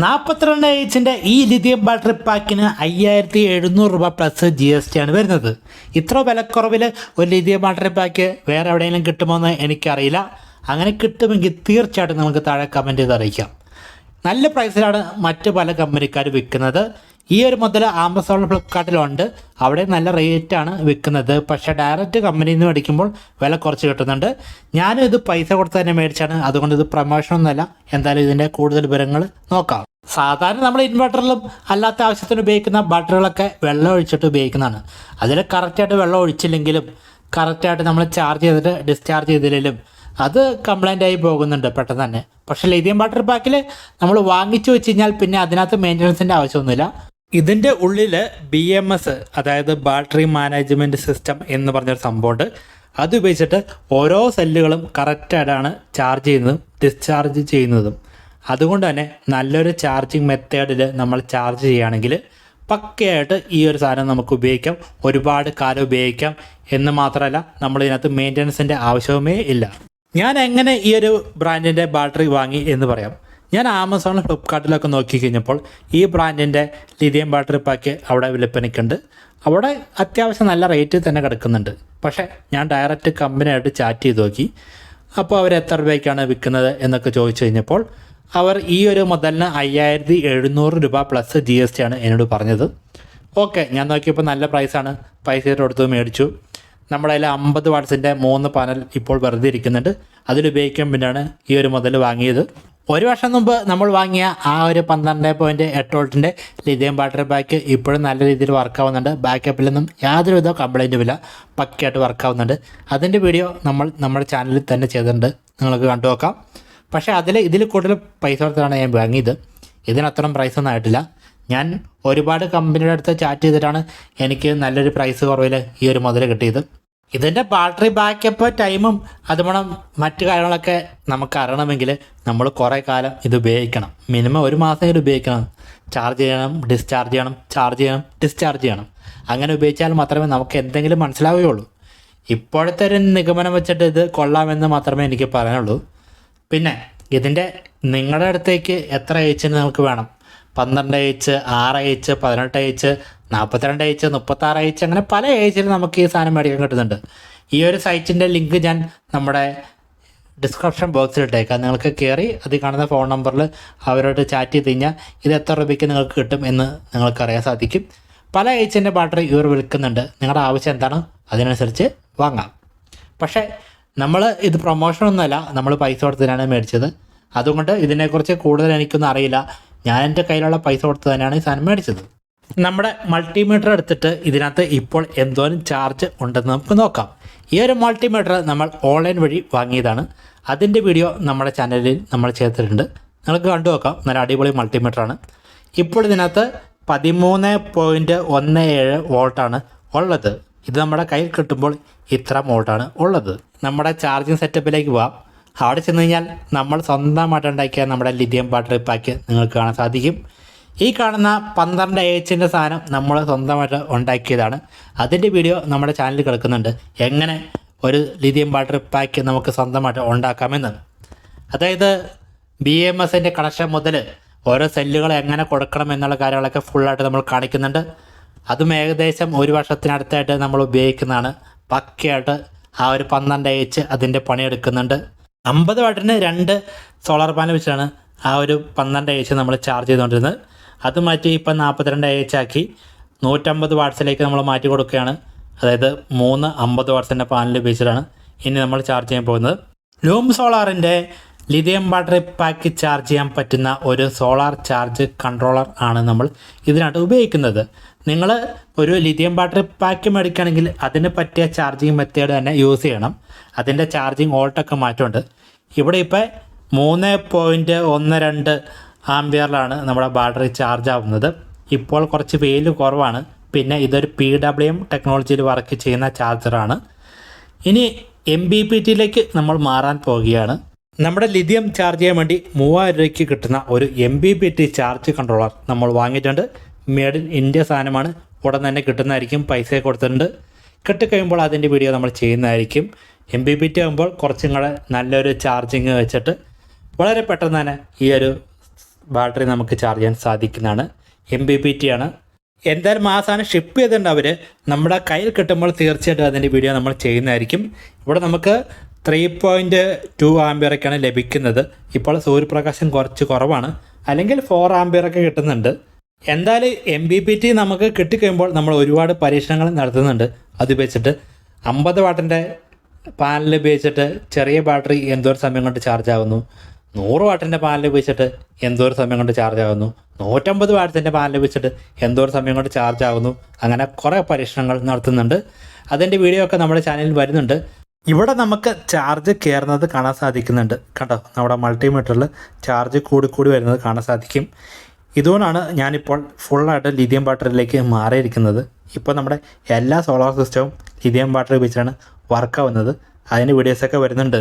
നാൽപ്പത്തിരണ്ട് എച്ചിന്റെ ഈ lithium battery പാക്കിന് അയ്യായിരത്തി എഴുന്നൂറ് രൂപ പ്ലസ് ജി എസ് ടി ആണ് വരുന്നത്. ഇത്ര വിലക്കുറവിൽ ഒരു ലിഥിയം ബാറ്ററി പാക്ക് വേറെ എവിടെയെങ്കിലും കിട്ടുമോ എന്ന് എനിക്കറിയില്ല. അങ്ങനെ കിട്ടുമെങ്കിൽ തീർച്ചയായിട്ടും നമുക്ക് താഴെ കമന്റ് ചെയ്ത് അറിയിക്കാം. നല്ല പ്രൈസിലാണ് മറ്റ് പല കമ്പനിക്കാർ വിൽക്കുന്നത്. ഈ ഒരു മുതൽ ആമസോൺ ഫ്ലിപ്കാർട്ടിലുണ്ട് അവിടെ നല്ല റേറ്റാണ് വിൽക്കുന്നത്. പക്ഷേ ഡയറക്റ്റ് കമ്പനിയിൽ നിന്ന് മേടിക്കുമ്പോൾ വില കുറച്ച് കിട്ടുന്നുണ്ട്. ഞാനും ഇത് പൈസ കൊടുത്ത് തന്നെ മേടിച്ചാണ്. അതുകൊണ്ട് ഇത് പ്രമോഷനൊന്നുമല്ല എന്തായാലും ഇതിന്റെ കൂടുതൽ വിവരങ്ങൾ നോക്കാം. സാധാരണ നമ്മൾ ഇൻവെർട്ടറിലും അല്ലാത്ത ആവശ്യത്തിന് ഉപയോഗിക്കുന്ന ബാറ്ററികളൊക്കെ വെള്ളം ഒഴിച്ചിട്ട് ഉപയോഗിക്കുന്നതാണ്. അതിൽ കറക്റ്റായിട്ട് വെള്ളം ഒഴിച്ചില്ലെങ്കിലും കറക്റ്റായിട്ട് നമ്മൾ ചാർജ് ചെയ്തിട്ട് ഡിസ്ചാർജ് ചെയ്തില്ലെങ്കിലും അത് കംപ്ലൈന്റ് ആയി പോകുന്നുണ്ട് പെട്ടെന്ന് തന്നെ. പക്ഷേ ലിഥിയം ബാറ്ററി പാക്കിൽ നമ്മൾ വാങ്ങിച്ചു വെച്ച് കഴിഞ്ഞാൽ പിന്നെ അതിനകത്ത് മെയിന്റനൻസിന്റെ ആവശ്യമൊന്നുമില്ല. ഇതിന്റെ ഉള്ളിൽ ബി എം എസ് അതായത് ബാറ്ററി മാനേജ്മെന്റ് സിസ്റ്റം എന്ന് പറഞ്ഞൊരു സംഭവമുണ്ട്. അത് ഉപയോഗിച്ചിട്ട് ഓരോ സെല്ലുകളും കറക്റ്റായിട്ടാണ് ചാർജ് ചെയ്യുന്നതും ഡിസ്ചാർജ് ചെയ്യുന്നതും. അതുകൊണ്ട് തന്നെ നല്ലൊരു ചാർജിങ് മെത്തേഡിൽ നമ്മൾ ചാർജ് ചെയ്യുകയാണെങ്കിൽ പക്കയായിട്ട് ഈ ഒരു സാധനം നമുക്ക് ഉപയോഗിക്കാം. ഒരുപാട് കാലം ഉപയോഗിക്കാം എന്ന് മാത്രമല്ല നമ്മൾ ഇതിനകത്ത് മെയിന്റനൻസിന്റെ ആവശ്യവുമേ ഇല്ല. ഞാൻ എങ്ങനെ ഈ ഒരു ബ്രാൻഡിന്റെ ബാറ്ററി വാങ്ങി എന്ന് പറയാം. ഞാൻ ആമസോണിൽ ഫ്ലിപ്കാർട്ടിലൊക്കെ നോക്കി കഴിഞ്ഞപ്പോൾ ഈ ബ്രാൻഡിന്റെ ലിഥിയം ബാറ്ററി പാക്ക് അവിടെ വിൽപ്പനയ്ക്കുണ്ട്. അവിടെ അത്യാവശ്യം നല്ല റേറ്റിൽ തന്നെ കിടക്കുന്നുണ്ട്. പക്ഷേ ഞാൻ ഡയറക്റ്റ് കമ്പനിയായിട്ട് ചാറ്റ് ചെയ്ത് നോക്കി. അപ്പോൾ അവർ എത്ര രൂപയ്ക്കാണ് വിൽക്കുന്നത് എന്നൊക്കെ ചോദിച്ചു കഴിഞ്ഞപ്പോൾ അവർ ഈ ഒരു മുതലിന് അയ്യായിരത്തി എഴുന്നൂറ് രൂപ പ്ലസ് ജി എസ് ടി ആണ് എന്നോട് പറഞ്ഞത്. ഓക്കെ ഞാൻ നോക്കിയപ്പോൾ നല്ല പ്രൈസാണ് പൈസ കൊടുത്ത് മേടിച്ചു. നമ്മുടെ അതിൽ അമ്പത് വാട്ട്സിന്റെ മൂന്ന് പാനൽ ഇപ്പോൾ വെറുതെ ഇരിക്കുന്നുണ്ട്. അതിലുപയോഗിക്കാൻ പിന്നാണ് ഈ ഒരു മുതൽ വാങ്ങിയത്. ഒരു വർഷം മുമ്പ് നമ്മൾ വാങ്ങിയ ആ ഒരു പന്ത്രണ്ട് പോയിന്റ് എട്ട് ലിഥിയം ബാറ്ററി ബാക്ക് ഇപ്പോഴും നല്ല രീതിയിൽ വർക്ക് ആവുന്നുണ്ട്. ബാക്കപ്പിലൊന്നും യാതൊരുവിധ കംപ്ലൈന്റും ഇല്ല. പക്കയായിട്ട് വർക്ക് ആവുന്നുണ്ട്. അതിന്റെ വീഡിയോ നമ്മൾ നമ്മുടെ ചാനലിൽ തന്നെ ചെയ്തിട്ടുണ്ട്. നിങ്ങൾക്ക് കണ്ടു നോക്കാം. പക്ഷേ അതിൽ ഇതിൽ കൂടുതൽ പൈസ കൊടുത്താണ് ഞാൻ വാങ്ങിയത്. ഇതിനത്രയും പ്രൈസ് ഒന്നും ആയിട്ടില്ല. ഞാൻ ഒരുപാട് കമ്പനിയുടെ അടുത്ത് ചാറ്റ് ചെയ്തിട്ടാണ് എനിക്ക് നല്ലൊരു പ്രൈസ് കുറവിൽ ഈ ഒരു മുതൽ കിട്ടിയത്. ഇതിന്റെ ബാറ്ററി ബാക്കപ്പ് ടൈമും അതുപോലെ മറ്റു കാര്യങ്ങളൊക്കെ നമുക്ക് അറിയണമെങ്കിൽ നമ്മൾ കുറേ കാലം ഇത് ഉപയോഗിക്കണം. മിനിമം ഒരു മാസം ഇത് ഉപയോഗിക്കണം. ചാർജ് ചെയ്യണം ഡിസ്ചാർജ് ചെയ്യണം ചാർജ് ചെയ്യണം ഡിസ്ചാർജ് ചെയ്യണം. അങ്ങനെ ഉപയോഗിച്ചാൽ മാത്രമേ നമുക്ക് എന്തെങ്കിലും മനസ്സിലാവുകയുള്ളൂ. ഇപ്പോഴത്തെ ഒരു നിഗമനം വെച്ചിട്ട് ഇത് കൊള്ളാമെന്ന് മാത്രമേ എനിക്ക് പറയാനുള്ളൂ. പിന്നെ ഇതിന്റെ നിങ്ങളുടെ അടുത്തേക്ക് എത്ര ഏച്ചിന് നിങ്ങൾക്ക് വേണം? പന്ത്രണ്ട് എച്ച് ആറ് എച്ച് പതിനെട്ട് എച്ച് നാൽപ്പത്തിരണ്ട് എച്ച് മുപ്പത്താറ് എച്ച് അങ്ങനെ പല ഏജിൽ നമുക്ക് ഈ സാധനം മേടിക്കാൻ കിട്ടുന്നുണ്ട്. ഈ ഒരു സൈറ്റിന്റെ ലിങ്ക് ഞാൻ നമ്മുടെ ഡിസ്ക്രിപ്ഷൻ ബോക്സിൽ ഇട്ടേക്കാം. നിങ്ങൾക്ക് കയറി അത് കാണുന്ന ഫോൺ നമ്പറിൽ അവരോട് ചാറ്റ് ചെയ്ത് കഴിഞ്ഞാൽ ഇത് എത്ര രൂപയ്ക്ക് നിങ്ങൾക്ക് കിട്ടും എന്ന് നിങ്ങൾക്ക് അറിയാൻ സാധിക്കും. പല ഏച്ചിന്റെ ബാറ്ററി ഇവർ വിൽക്കുന്നുണ്ട്. നിങ്ങളുടെ ആവശ്യം എന്താണ്? അതിനനുസരിച്ച് വാങ്ങാം. പക്ഷേ നമ്മൾ ഇത് പ്രൊമോഷനൊന്നുമല്ല നമ്മൾ പൈസ കൊടുത്തതിനാണ് മേടിച്ചത്. അതുകൊണ്ട് ഇതിനെക്കുറിച്ച് കൂടുതൽ എനിക്കൊന്നും അറിയില്ല. ഞാൻ എന്റെ കയ്യിലുള്ള പൈസ കൊടുത്ത് തന്നെയാണ് ഈ സാധനം മേടിച്ചത്. നമ്മുടെ മൾട്ടിമീറ്റർ എടുത്തിട്ട് ഇതിനകത്ത് ഇപ്പോൾ എന്തോരം ചാർജ് ഉണ്ടെന്ന് നമുക്ക് നോക്കാം. ഈ ഒരു മൾട്ടിമീറ്റർ നമ്മൾ ഓൺലൈൻ വഴി വാങ്ങിയതാണ്. അതിന്റെ വീഡിയോ നമ്മുടെ ചാനലിൽ നമ്മൾ ചെയ്തിട്ടുണ്ട് നിങ്ങൾക്ക് കണ്ടു നോക്കാം. നല്ല അടിപൊളി മൾട്ടിമീറ്ററാണ് ഇപ്പോൾ ഇതിനകത്ത് പതിമൂന്ന് പോയിന്റ് ഒന്ന് ഏഴ് വോൾട്ടാണ് ഉള്ളത്. ഇത് നമ്മുടെ കയ്യിൽ കിട്ടുമ്പോൾ ഇത്ര വോൾട്ടാണ് ഉള്ളത്. നമ്മുടെ ചാർജിങ് സെറ്റപ്പിലേക്ക് പോവാം. അവിടെ ചെന്ന് കഴിഞ്ഞാൽ നമ്മൾ സ്വന്തമായിട്ട് ഉണ്ടാക്കിയ നമ്മുടെ ലിഥിയം ബാറ്ററി പാക്ക് നിങ്ങൾക്ക് കാണാൻ സാധിക്കും. ഈ കാണുന്ന പന്ത്രണ്ട് എച്ചിന്റെ സാധനം നമ്മൾ സ്വന്തമായിട്ട് ഉണ്ടാക്കിയതാണ്. അതിന്റെ വീഡിയോ നമ്മുടെ ചാനലിൽ കിടക്കുന്നുണ്ട്. എങ്ങനെ ഒരു ലിഥിയം ബാറ്ററി പാക്ക് നമുക്ക് സ്വന്തമായിട്ട് ഉണ്ടാക്കാമെന്ന് അതായത് ബി എം എസിന്റെ കണക്ഷൻ മുതൽ ഓരോ സെല്ലുകൾ എങ്ങനെ കൊടുക്കണം എന്നുള്ള കാര്യങ്ങളൊക്കെ ഫുള്ളായിട്ട് നമ്മൾ കാണിക്കുന്നുണ്ട്. അതും ഏകദേശം ഒരു വർഷത്തിനടുത്തായിട്ട് നമ്മൾ ഉപയോഗിക്കുന്നതാണ്. പക്കയായിട്ട് ആ ഒരു പന്ത്രണ്ട് എച്ച് അതിന്റെ പണിയെടുക്കുന്നുണ്ട്. അമ്പത് വാട്ടിന് രണ്ട് സോളാർ പാനൽ വെച്ചാണ് ആ ഒരു പന്ത്രണ്ട് എച്ച് നമ്മൾ ചാർജ് ചെയ്തുകൊണ്ടിരുന്നത്. അത് മാറ്റി ഇപ്പം നാൽപ്പത്തിരണ്ട് എച്ച് ആക്കി നൂറ്റമ്പത് വാട്ട്സിലേക്ക് നമ്മൾ മാറ്റി കൊടുക്കുകയാണ്. അതായത് മൂന്ന് അമ്പത് വാട്ട്സിന്റെ പാനൽ ഉപയോഗിച്ചിട്ടാണ് ഇനി നമ്മൾ ചാർജ് ചെയ്യാൻ പോകുന്നത്. ലൂം സോളാറിന്റെ ലിഥിയം ബാറ്ററി പാക്ക് ചാർജ് ചെയ്യാൻ പറ്റുന്ന ഒരു സോളാർ ചാർജ് കൺട്രോളർ ആണ് നമ്മൾ ഇതിനകത്ത് ഉപയോഗിക്കുന്നത്. നിങ്ങൾ ഒരു ലിഥിയം ബാറ്ററി പാക്ക് മേടിക്കുകയാണെങ്കിൽ അതിന് പറ്റിയ ചാർജിങ് മെത്തേഡ് തന്നെ യൂസ് ചെയ്യണം. അതിന്റെ ചാർജിങ് ഓൾട്ടൊക്കെ മാറ്റമുണ്ട്. ഇവിടെ ഇപ്പോൾ മൂന്ന് പോയിന്റ് ഒന്ന് രണ്ട് ആംബിയറിലാണ് നമ്മുടെ ബാറ്ററി ചാർജ് ആവുന്നത്. ഇപ്പോൾ കുറച്ച് വെയിൽ കുറവാണ്. പിന്നെ ഇതൊരു പി ഡബ്ല്യു എം ടെക്നോളജിയിൽ വർക്ക് ചെയ്യുന്ന ചാർജറാണ്. ഇനി എം ബി പി ടിയിലേക്ക് നമ്മൾ മാറാൻ പോവുകയാണ്. നമ്മുടെ ലിഥിയം ചാർജ് ചെയ്യാൻ വേണ്ടി മൂവായിരം രൂപയ്ക്ക് കിട്ടുന്ന ഒരു M B P T charge controller നമ്മൾ വാങ്ങിയിട്ടുണ്ട്. മേഡ് ഇൻ ഇന്ത്യ സാധനമാണ്. ഉടൻ തന്നെ കിട്ടുന്നതായിരിക്കും. പൈസ കൊടുത്തിട്ടുണ്ട്. കിട്ടിക്കഴിയുമ്പോൾ അതിന്റെ വീഡിയോ നമ്മൾ ചെയ്യുന്നതായിരിക്കും. എം ബി പി ടി ആകുമ്പോൾ കുറച്ചും കൂടെ നല്ലൊരു ചാർജിങ് വെച്ചിട്ട് വളരെ പെട്ടെന്ന് തന്നെ ഈ ഒരു ബാറ്ററി നമുക്ക് ചാർജ് ചെയ്യാൻ സാധിക്കുന്നതാണ്. എം ബി പി ടി ആണ്. എന്തായാലും ആ സാധനം ഷിപ്പ് ചെയ്തിട്ടുണ്ട് അവർ നമ്മുടെ കയ്യിൽ കിട്ടുമ്പോൾ തീർച്ചയായിട്ടും അതിന്റെ വീഡിയോ നമ്മൾ ചെയ്യുന്നതായിരിക്കും. ഇവിടെ നമുക്ക് ത്രീ പോയിന്റ് ടു ആംബിയറൊക്കെയാണ് ലഭിക്കുന്നത്. ഇപ്പോൾ സൂര്യപ്രകാശം കുറച്ച് കുറവാണ്. അല്ലെങ്കിൽ ഫോർ ആംബിയറൊക്കെ കിട്ടുന്നുണ്ട്. എന്തായാലും എം ബി പി ടി നമുക്ക് കിട്ടിക്കഴിയുമ്പോൾ നമ്മൾ ഒരുപാട് പരീക്ഷണങ്ങൾ നടത്തുന്നുണ്ട്. അത് വെച്ചിട്ട് അമ്പത് വാട്ടിന്റെ പാനൽ ഉപയോഗിച്ചിട്ട് ചെറിയ ബാറ്ററി എന്തോരം സമയം കൊണ്ട് ചാർജ് ആകുന്നു നൂറ് വാട്ടിന്റെ പാനൽ ഉപയോഗിച്ചിട്ട് എന്തോരം സമയം കൊണ്ട് ചാർജ് ആകുന്നു നൂറ്റമ്പത് വാട്ടിന്റെ പാനൽ ഉപയോഗിച്ചിട്ട് എന്തോരം സമയം കൊണ്ട് ചാർജ് ആകുന്നു അങ്ങനെ കുറേ പരീക്ഷണങ്ങൾ നടത്തുന്നുണ്ട്. അതിന്റെ വീഡിയോ ഒക്കെ നമ്മുടെ ചാനലിൽ വരുന്നുണ്ട്. ഇവിടെ നമുക്ക് ചാർജ് കയറുന്നത് കാണാൻ സാധിക്കുന്നുണ്ട്. കണ്ടോ? നമ്മുടെ മൾട്ടിമീറ്ററിൽ ചാർജ് കൂടി കൂടി വരുന്നത് കാണാൻ സാധിക്കും. ഇതുകൊണ്ടാണ് ഞാനിപ്പോൾ ഫുള്ളായിട്ട് ലിഥിയം ബാറ്ററിയിലേക്ക് മാറിയിരിക്കുന്നത്. ഇപ്പോൾ നമ്മുടെ എല്ലാ സോളാർ സിസ്റ്റവും ലിഥിയം ബാറ്ററി ഉപയോഗിച്ചാണ് വർക്കാവുന്നത് അതിന്റെ വീഡിയോസൊക്കെ വരുന്നുണ്ട്.